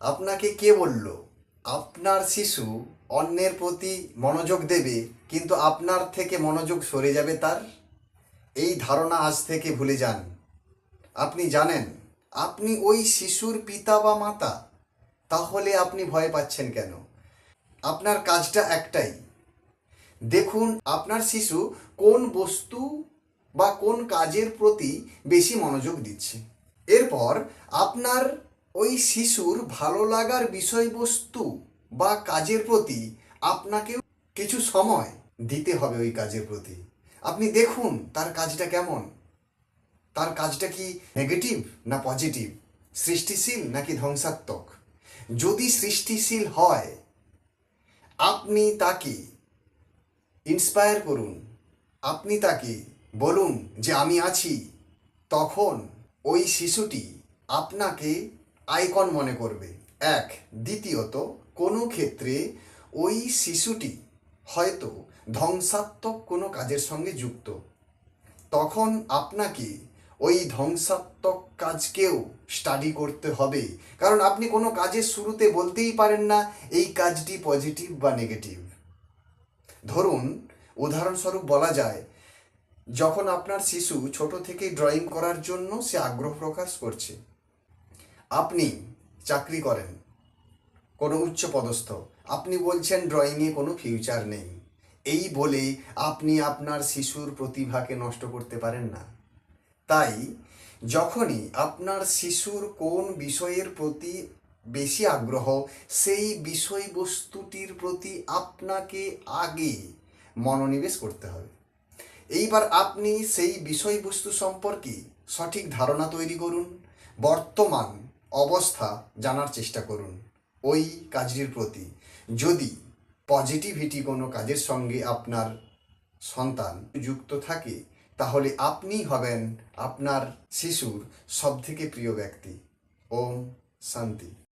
আপনাকে কে বলল? আপনার শিশু অন্যের প্রতি মনোযোগ দেবে, কিন্তু আপনার থেকে মনোযোগ সরে যাবে তার? এই ধারণা আজ থেকে ভুলে যান। আপনি জানেন, আপনি ওই শিশুর পিতা বা মাতা, তাহলে আপনি ভয় পাচ্ছেন কেন? আপনার কাজটা একটাই। দেখুন, আপনার শিশু কোন বস্তু বা কোন কাজের প্রতি বেশি মনোযোগ দিচ্ছে। এরপর আপনার ওই শিশুর ভালো লাগার বিষয়বস্তু বা কাজের প্রতি আপনাকে কিছু সময় দিতে হবে ওই কাজের প্রতি। আপনি দেখুন তার কাজটা কেমন। তার কাজটা কি নেগেটিভ না পজিটিভ সৃষ্টিশীল নাকি ধ্বংসাত্মক? যদি সৃষ্টিশীল হয়, আপনি তাকে ইন্সপায়ার করুন। আপনি তাকে বলুন যে আমি আছি। তখন ওই শিশুটি আপনাকে আইকন মনে করবে। এক, দ্বিতীয়ত, কোনো ক্ষেত্রে ওই শিশুটি হয়তো ধ্বংসাত্মক কোনো কাজের সঙ্গে যুক্ত। তখন আপনাকে ওই ধ্বংসাত্মক কাজকেও স্টাডি করতে হবে। কারণ আপনি কোনো কাজের শুরুতে বলতেই পারেন না, এই কাজটি পজিটিভ বা নেগেটিভ ধরুন, উদাহরণস্বরূপ বলা যায়, যখন আপনার শিশু ছোট থেকেই ড্রয়িং করার জন্য সে আগ্রহ প্রকাশ করছে। আপনি চাকরি করেন, কোনো উচ্চ পদস্থ, আপনি বলছেন ড্রয়িংয়ে কোনো ফিউচার নেই। এই বলে আপনি আপনার শিশুর প্রতিভাকে নষ্ট করতে পারেন না। তাই যখনই আপনার শিশুর কোন বিষয়ের প্রতি বেশি আগ্রহ, সেই বিষয়বস্তুটির প্রতি আপনাকে আগে মনোনিবেশ করতে হবে। এইবার আপনি সেই বিষয়বস্তু সম্পর্কে সঠিক ধারণা তৈরি করুন। বর্তমান অবস্থা জানার চেষ্টা করুন। ওই কাজটির প্রতি। যদি পজিটিভিটি কোনো কাজের সঙ্গে আপনার সন্তান যুক্ত থাকে, তাহলে আপনি হবেন আপনার শিশুর সবথেকে প্রিয় ব্যক্তি। ওম শান্তি।